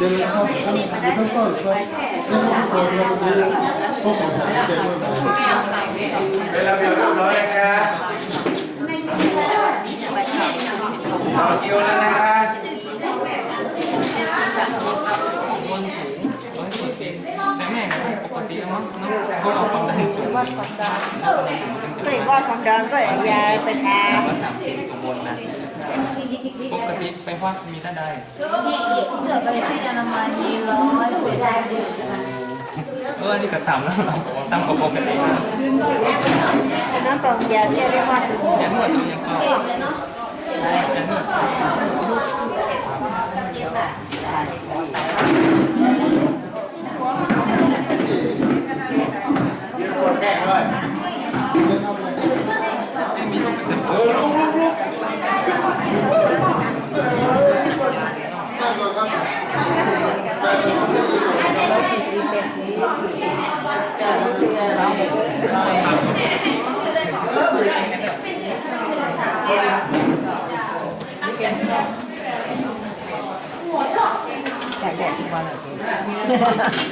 จริญครับท่านท่านก็ช่วยท่านก็ช่วยเราดีพวกผมเจริญเป็นระเบียบเรียบร้อยนะครับต่อคิวแล้วนะครับแต่แม่ปกติแล้วมั้งเนาะก็เอาความดันสูงก็อีกว่าความดันก็ยาเป็นอาว่าสามสิบกังวลนะ ปกติไปว่ามีท่านใดเกิดไปที่อนามัยมีร้อยเป็นเออนี่ก็ต่ำแล้วเราต่ำกว่าปกตินะฉะนั้นต้องยาที่เรียกว่ายันนวดตัวยังก็ยันนวดเอ คว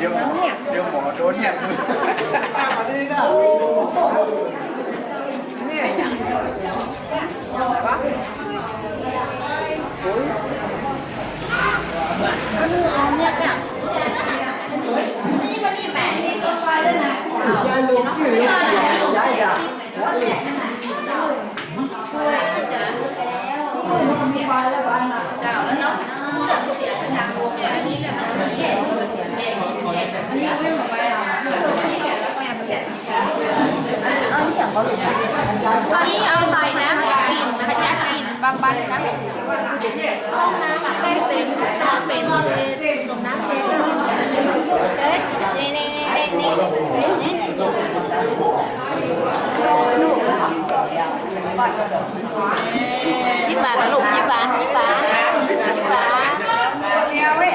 เดี๋ยวหมอเดี๋ยวหมอโดนเนี่ยมาดีนะ อันนี้เอาใส่น้ำกลิ่นนะคะแจ็คก ลิ่นบำบัดน้ำเสียห้องน้ำอะให้เป็นน้ำเป็นส่งน้ำเป็นนี่นี่นี่นี่นี่ยี่บาะลูกยี่บาทยี่บาทยี่บาทเดียวเว้ย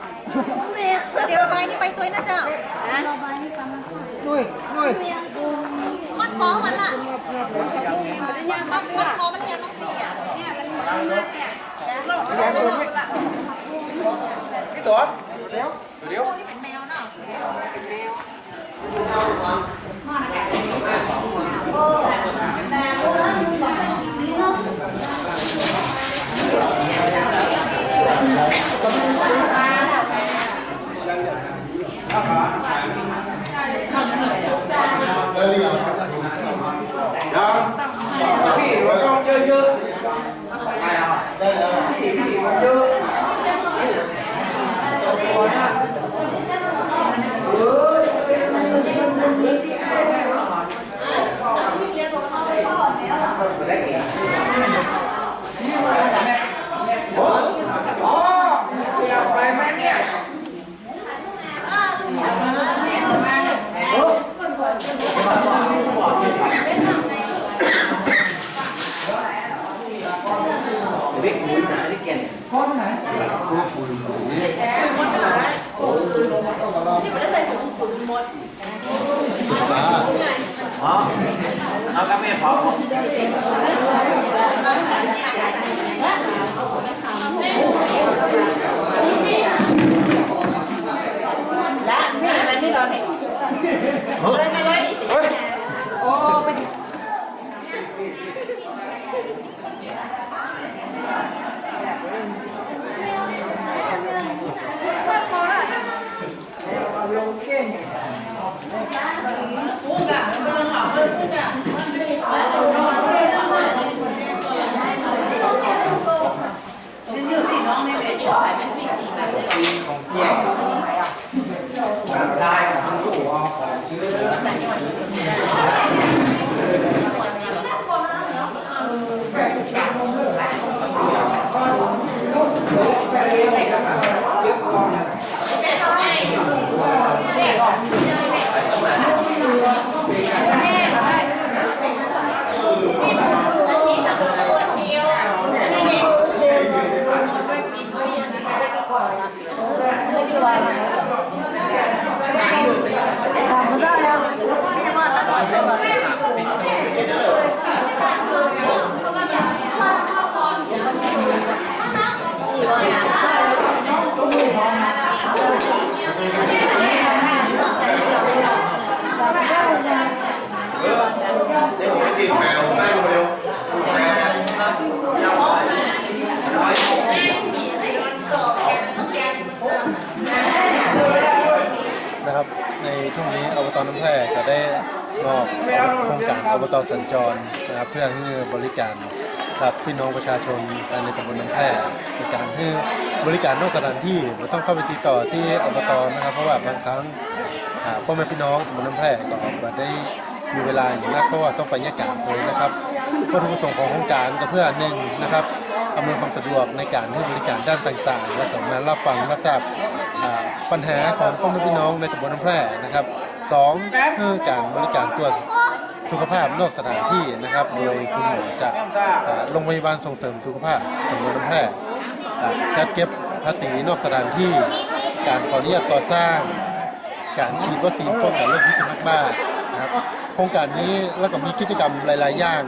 เดี๋ยวใบนี้ไปตัวนะเจ้านุ้ยนุ้ยมันฟ้อมันละมันมันฟ้อมันแย่มันเสียเนี่ยมันมันแย่กี่ตัวเดี๋ยวเดี๋ยวนี่เป็นแมวเนาะ มดพอเอากาแฟพอและแม่มันนี่เราเนี่ยโอ้เป็น ได้ของผู้ของชื่อ จีบแมวได้เร็ว นะครับ ในช่วงนี้อบตน้ำแพร่ ก็ได้มอบโครงการอบตสัญจรนะครับเพื่อให้บริการกับพี่น้องประชาชนภายในตำบลน้ำแพร่ในการให้บริการนอกสถานที่ไม่ต้องเข้าไปติดต่อที่อบตนะครับเพราะว่าบางครั้งพ่อแม่พี่น้องตำบลน้ำแพร่ก็ไม่ได้มีเวลาอย่างนักเพราะว่าต้องไปแยกการเลยนะครับวัตถุประสงค์ของโครงการก็เพื่อหนึ่งนะครับอำนวยความสะดวกในการให้บริการด้านต่างๆ และก็มารับฟังรับทราบปัญหาของพ่อแม่พี่น้องในตำบลน้ำแพร่นะครับ สองคือการบริการตรวจสุขภาพนอกสถานที่นะครับ โดยคุณหมอจากโรงพยาบาลส่งเสริมสุขภาพจังหวัดน้ำแพร่จัดเก็บภาษีนอกสถานที่ การขออนุญาตก่อสร้าง การฉีดวัคซีนป้องกันโรคพิษสุนัขบ้านะครับโครงการนี้แล้วก็มีกิจกรรมหลาย ๆ อย่าง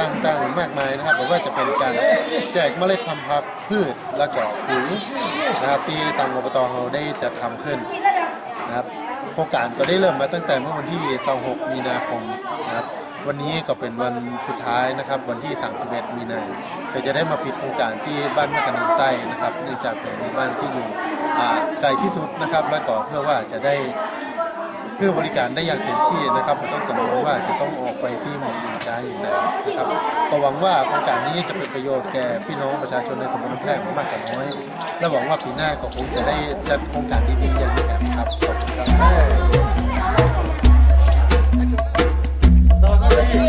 ต่างๆมากมายนะครับไม่ว่าจะเป็นการแจกเมล็ดพันธุ์พืชแล้วก็ปุ๋ยนะครับที่ทางอบตเราได้จัดทำขึ้นนะครับ โครงการก็ได้เริ่มมาตั้งแต่เมื่อวันที่ 26 มีนาคมนะครับวันนี้ก็เป็นวันสุดท้ายนะครับวันที่ 31 มีนาก็จะได้มาปิดโครงการที่บ้านแม่กะนินใต้นะครับเนื่องจากเป็นหมู่บ้านที่อยู่ไกลที่สุดนะครับและก็เพื่อว่าจะได้ เพื่อบริการได้อย่างเต็มที่นะครับไม่ต้องกังวลว่าจะต้องออกไปที่หมู่อื่นใดอย่างใดนะครับก็หวังว่าโครงการนี้จะเป็นประโยชน์แก่พี่น้องประชาชนในตำบลน้ำแพร่มากกว่าน้อยและหวังว่าปีหน้าก็คงจะได้จัดโครงการดีๆอย่างนี้ครับขอบคุณครับ